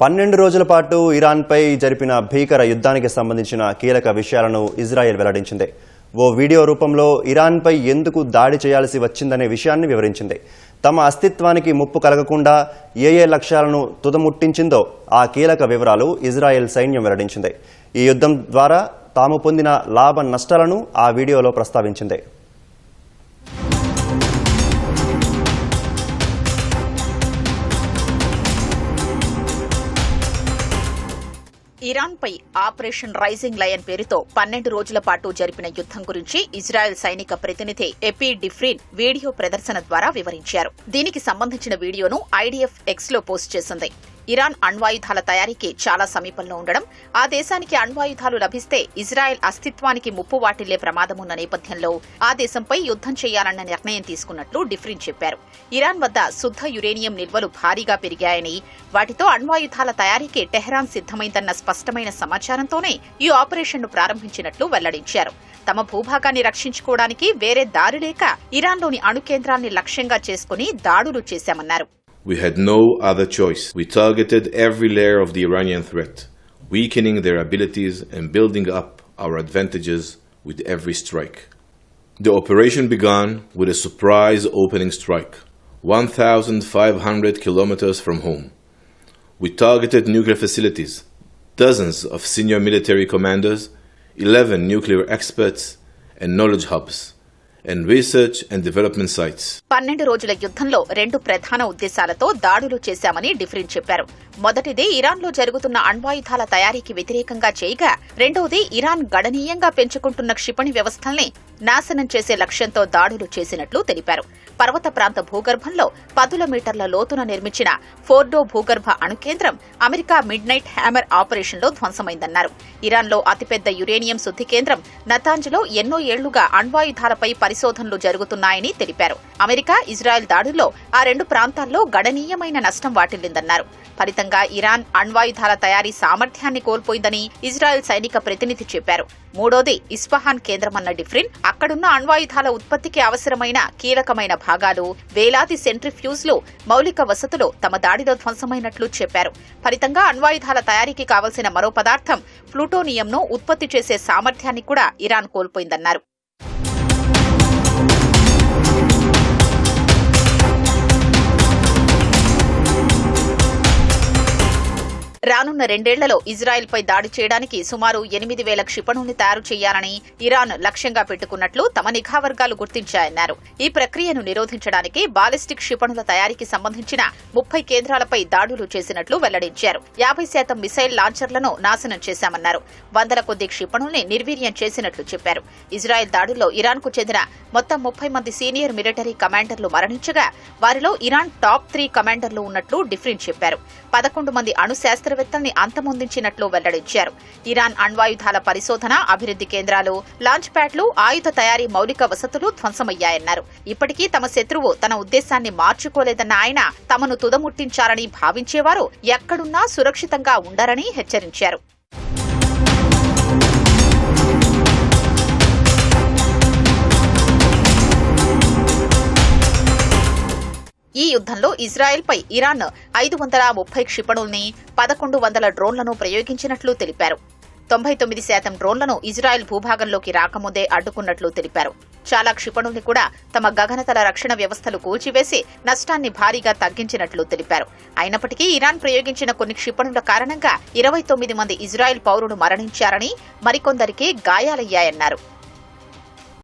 పన్నెండు రోజుల పాటు ఇరాన్పై జరిపిన భీకర యుద్ధానికి సంబంధించిన కీలక విషయాలను ఇజ్రాయెల్ వెల్లడించింది. ఓ వీడియో రూపంలో ఇరాన్పై ఎందుకు దాడి చేయాల్సి వచ్చిందనే విషయాన్ని వివరించింది. తమ అస్తిత్వానికి ముప్పు కలగకుండా ఏ ఏ లక్ష్యాలను తుదముట్టించిందో ఆ కీలక వివరాలు ఇజ్రాయెల్ సైన్యం వెల్లడించింది. ఈ యుద్ధం ద్వారా తాము పొందిన లాభ నష్టాలను ఆ వీడియోలో ప్రస్తావించింది. ఇరాన్పై ఆపరేషన్ రైజింగ్ లయన్ పేరుతో పన్నెండు రోజుల పాటు జరిపిన యుద్దం గురించి ఇజ్రాయెల్ సైనిక ప్రతినిధి ఎపి డిఫ్రిన్ వీడియో ప్రదర్శన ద్వారా వివరించారు. దీనికి సంబంధించిన వీడియోను ఐడిఎఫ్ ఎక్స్లో పోస్ట్ చేసింది. ఇరాన్ అణ్వాయుధాల తయారీకి చాలా సమీపంలో ఉండడం ఆ దేశానికి అణ్వాయుధాలు లభిస్తే ఇజ్రాయెల్ అస్తిత్వానికి ముప్పు వాటిల్లే ప్రమాదమున్న నేపథ్యంలో ఆ దేశంపై యుద్దం చేయాలన్న నిర్ణయం తీసుకున్నట్లు డిఫ్రిన్ చెప్పారు. ఇరాన్ వద్ద శుద్ధ యురేనియం నిల్వలు భారీగా పెరిగాయని వాటితో అణ్వాయుధాల తయారీకి టెహ్రాన్ సిద్దమైందన్న స్పష్టమైన సమాచారంతోనే ఈ ఆపరేషన్ను ప్రారంభించినట్లు వెల్లడించారు. తమ భూభాగాన్ని రక్షించుకోవడానికి వేరే దారి లేక ఇరాన్లోని అణు కేంద్రాల్ని లక్ష్యంగా చేసుకుని దాడులు చేశామన్నారు. We had no other choice. We targeted every layer of the Iranian threat, weakening their abilities and building up our advantages with every strike. The operation began with a surprise opening strike, 1,500 kilometers from home. We targeted nuclear facilities, dozens of senior military commanders, 11 nuclear experts, and knowledge hubs, and research and development sites. పన్నెండు రోజుల యుద్ధంలో రెండు ప్రధాన ఉద్దేశాలతో దాడులు చేశామని different చెప్పారు. మొదటిది ఇరాన్లో జరుగుతున్న అణ్వాయుధాల తయారీకి వ్యతిరేకంగా చేయగా రెండవది ఇరాన్ గణనీయంగా పెంచుకుంటున్న క్షిపణి వ్యవస్థల్ని నాశనం చేసే లక్ష్యంతో దాడులు చేసినట్లు తెలిపారు. పర్వత ప్రాంత భూగర్భంలో పదుల మీటర్ల లోతున నిర్మించిన ఫోర్డో భూగర్భ అణు కేంద్రం అమెరికా మిడ్ నైట్ హ్యామర్ ఆపరేషన్లో ధ్వంసమైందన్నారు. ఇరాన్లో అతిపెద్ద యురేనియం శుద్ధి కేంద్రం నతాంజ్లో ఎన్నో ఏళ్ళుగా అణ్వాయుధాలపై పరిశోధనలు జరుగుతున్నాయని తెలిపారు. అమెరికా ఇజ్రాయెల్ దాడుల్లో ఆ రెండు ప్రాంతాల్లో గణనీయమైన నష్టం వాటిల్లిందన్నారు. ఫలితంగా ఇరాన్ అణ్వాయుధాల తయారీ సామర్థ్యాన్ని కోల్పోయిందని ఇజ్రాయెల్ సైనిక ప్రతినిధి చెప్పారు. మూడోది ఇస్ఫహాన్ కేంద్రమన్న డిఫ్రిన్ అక్కడున్న అణ్వాయుధాల ఉత్పత్తికి అవసరమైన కీలకమైన భాగాలు వేలాది సెంట్రిఫ్యూజ్లు మౌలిక వసతులు తమ దాడిలో ధ్వంసమైనట్లు చెప్పారు. ఫలితంగా అణ్వాయుధాల తయారీకి కావలసిన మరో పదార్థం ప్లూటోనియంను ఉత్పత్తి చేసే సామర్థ్యాన్ని కూడా ఇరాన్ కోల్పోయిందన్నారు. రానున్న రెండేళ్ళలో ఇజ్రాయెల్పై దాడి చేయడానికి సుమారు ఎనిమిది వేల క్షిపణుల్ని తయారు చేయాలని ఇరాన్ లక్ష్యంగా పెట్టుకున్నట్లు తమ నిఘా వర్గాలు గుర్తించాయన్నారు. ఈ ప్రక్రియను నిరోధించడానికి బాలిస్టిక్ క్షిపణుల తయారీకి సంబంధించిన ముప్పై కేంద్రాలపై దాడులు చేసినట్లు వెల్లడించారు. యాభై శాతం మిసైల్ లాంచర్లను నాశనం చేశామన్నారు. వందల కొద్ది క్షిపణుల్ని నిర్వీర్యం చేసినట్లు చెప్పారు. ఇజ్రాయెల్ దాడుల్లో ఇరాన్కు చెందిన మొత్తం ముప్పై మంది సీనియర్ మిలిటరీ కమాండర్లు మరణించగా వారిలో ఇరాన్ టాప్ త్రీ కమాండర్లు ఉన్నట్లు డిఫ్రిన్ చెప్పారు. పదకొండు మంది అణు శాస్త్ర శాస్త్రవేత్తల్ని అంతమొందించినట్లు వెల్లడించారు. ఇరాన్ అణ్వాయుధాల పరిశోధన అభివృద్ధి కేంద్రాలు లాంచ్ ప్యాడ్లు ఆయుధ తయారీ మౌలిక వసతులు ధ్వంసమయ్యాయన్నారు. ఇప్పటికీ తమ శత్రువు తన ఉద్దేశాన్ని మార్చుకోలేదన్న ఆయన తమను తుదముట్టించాలని భావించేవారు ఎక్కడున్నా సురక్షితంగా ఉండరని హెచ్చరించారు. ఈ యుద్ధంలో ఇజ్రాయెల్పై ఇరాన్ ఐదు వందల ముప్పై క్షిపణుల్ని పదకొండు వందల డ్రోన్లను ప్రయోగించినట్లు తెలిపారు. తొంభై తొమ్మిది శాతం డ్రోన్లను ఇజ్రాయెల్ భూభాగంలోకి రాకముందే అడ్డుకున్నట్లు తెలిపారు. చాలా క్షిపణుల్ని కూడా తమ గగనతల రక్షణ వ్యవస్థలు కూల్చివేసి నష్టాన్ని భారీగా తగ్గించినట్లు తెలిపారు. అయినప్పటికీ ఇరాన్ ప్రయోగించిన కొన్ని క్షిపణుల కారణంగా ఇరవై తొమ్మిది మంది ఇజ్రాయెల్ పౌరులు మరణించారని మరికొందరికి గాయాలయ్యాయన్నారు.